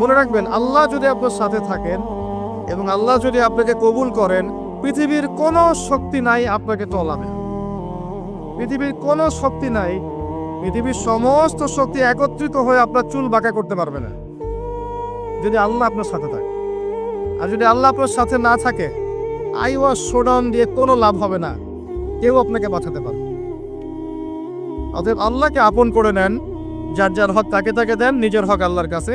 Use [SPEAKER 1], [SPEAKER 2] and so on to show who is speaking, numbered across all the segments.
[SPEAKER 1] মনে রাখবেন, আল্লাহ যদি আপনার সাথে থাকেন এবং আল্লাহ যদি আপনাকে কবুল করেন, পৃথিবীর কোনো শক্তি নাই আপনাকে টলাবে পৃথিবীর কোনো শক্তি নাই, পৃথিবীর সমস্ত শক্তি একত্রিত হয়ে আপনার চুল বাঁকা করতে পারবে না। যদি আল্লাহ আপনার সাথে থাকে। আর যদি আল্লাহ আপনার সাথে না থাকে, আই আইওয়া শোডাউন দিয়ে কোনো লাভ হবে না। কেউ আপনাকে বাঁচাতে পারবে অতএব আল্লাহকে আপন করে নেন। যার যার হক তাকে তাকে দেন, নিজের হক আল্লাহর কাছে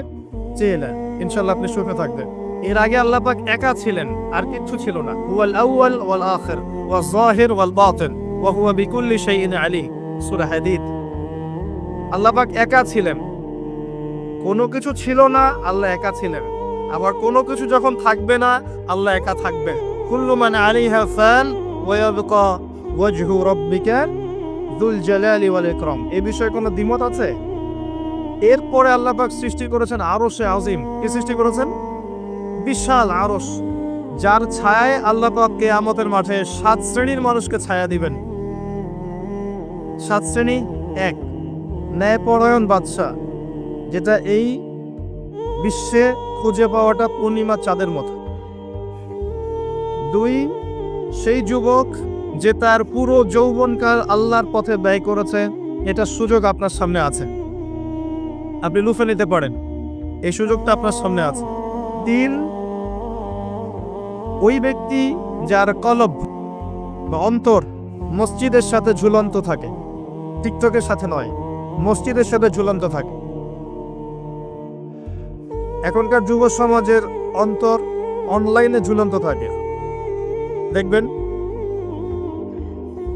[SPEAKER 1] চেয়ে নেন। ইনশাল্লাহ আপনি সুখে থাকবেন। এর আগে আল্লাহ পাক একা ছিলেন, আর কিচ্ছু ছিল না। হুয়াল আউয়াল ওয়াল আখির, ওয়া যাহির ওয়াল বাতিন, ওয়া হুয়া বিকুল্লি শাইইন আলী সূরা হাদীদ। আল্লাহ পাক একা ছিলেন। কোনো কিছু ছিল না, আল্লাহ একা ছিলেন। আবার কোনো কিছু যখন থাকবে না, আল্লাহ একা থাকবে কুল্লু মান আলাইহা ফান, ওয়া ইয়াবকা ওয়াজহু রাব্বিকা দুল জালালি ওয়াল ইকরাম। এই বিষয়ে কোনো দ্বিমত আছে? এরপরে আল্লাহ পাক সৃষ্টি করেছেন আরশে আজিম। কি সৃষ্টি করেছেন? বিশাল আরশ, যার ছায়ায় আল্লাহ পাক কিয়ামতের মাঠে সাত শ্রেণির মানুষকে ছায়া দিবেন। সাত শ্রেণি, এক। ন্যায়পরায়ণ বাদশাহ, যেটা এই বিশ্বে খুঁজে পাওয়াটা পূর্ণিমা চাঁদের মতো। দুই, সেই যুবক যে তার পুরো যৌবনকাল আল্লাহর পথে ব্যয় করেছে, এটা সুযোগ আপনার সামনে আছে। আপনি লুফে নিতে পারেন। এই সুযোগটা আপনার সামনে আছে। তিন ওই ব্যক্তি যার কলব বা অন্তর মসজিদের সাথে ঝুলন্ত থাকে। টিকটকের সাথে নয়, মসজিদের সাথে ঝুলন্ত থাকে। এখনকার যুব সমাজের অন্তর অনলাইনে ঝুলন্ত থাকে। দেখবেন,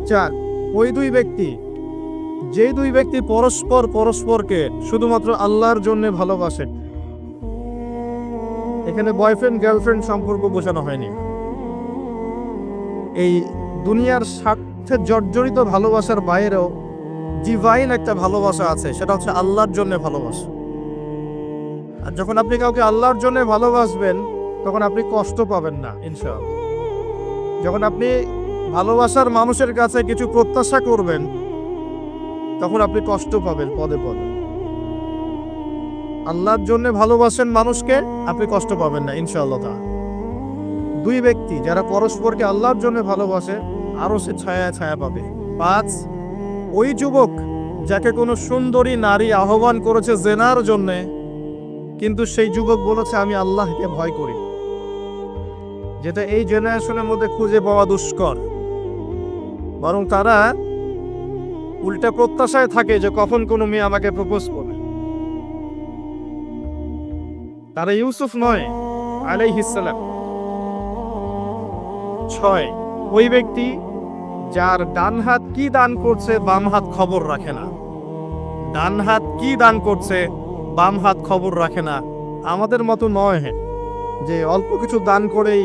[SPEAKER 1] চার, ওই দুই ব্যক্তি যে দুই ব্যক্তি পরস্পর পরস্পরকে শুধুমাত্র আল্লাহর জন্য ভালোবাসে এখানে বয়ফ্রেন্ড গার্লফ্রেন্ড সম্পর্ক বোঝানো হয়নি। এই দুনিয়ার স্বার্থে জর্জরিত ভালোবাসার বাইরেও ডিভাইন একটা ভালোবাসা আছে, সেটা হচ্ছে আল্লাহর জন্য ভালোবাসা। আর যখন আপনি কাউকে আল্লাহর জন্য ভালোবাসবেন, তখন আপনি কষ্ট পাবেন না, ইনশাআল্লাহ। যখন আপনি ভালোবাসার মানুষের কাছে কিছু প্রত্যাশা করবেন তখন আপনি কষ্ট পাবেন পদে পদে। আল্লাহর জন্য ভালোবাসেন মানুষকে, আপনি কষ্ট পাবেন না, ইনশাআল্লাহ দুই ব্যক্তি যারা পরস্পরকে আল্লাহর জন্য ভালোবাসে আরও সে ছায়া ছায়া পাবে। পাঁচ, ওই যুবক যাকে কোনো সুন্দরী নারী আহ্বান করেছে জেনার জন্যে, কিন্তু সেই যুবক বলেছে, আমি আল্লাহকে ভয় করি। যেটা এই জেনারেশনের মধ্যে খুঁজে পাওয়া দুষ্কর। বরং তারা উল্টা প্রত্যাশায় থাকে যে কখন কোনো মেয়ে আমাকে প্রপোজ করবে। তারা ইউসুফ নয় আলাইহিসালাম ছয়, ওই ব্যক্তি যার ডান হাত কি দান করছে, বাম হাত খবর রাখে না। ডান হাত কি দান করছে, বাম হাত খবর রাখে না। আমাদের মতো নয় যে অল্প কিছু দান করেই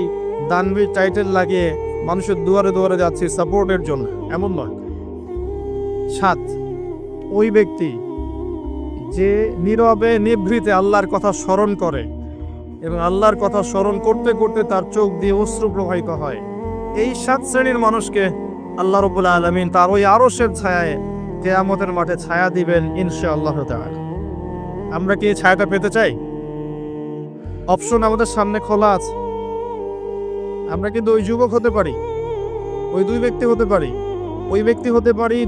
[SPEAKER 1] দানবীর টাইটেল লাগিয়ে মানুষের দুয়ারে দুয়ারে যাচ্ছি সাপোর্টের জন্য। এমন নয়। সাত। ওই ব্যক্তি যে নীরবে নিভৃতে আল্লাহর কথা স্মরণ করে এবং আল্লাহর কথা স্মরণ করতে করতে তার চোখ দিয়ে অশ্রু প্রবাহিত হয়। এই সাত শ্রেণির মানুষকে আল্লাহ রবুল্লা আলমিন তার ওই আরসের ছায়ায় কেয়ামতের মাঠে ছায়া দিবেন ইনশা আল্লাহ আমরা কি ছায়াটা পেতে চাই? অপশন আমাদের সামনে খোলা আছে। আমরা কিন্তু ওই যুবক হতে পারি। ওই দুই ব্যক্তি হতে পারি। ওই ব্যক্তি হতে পারি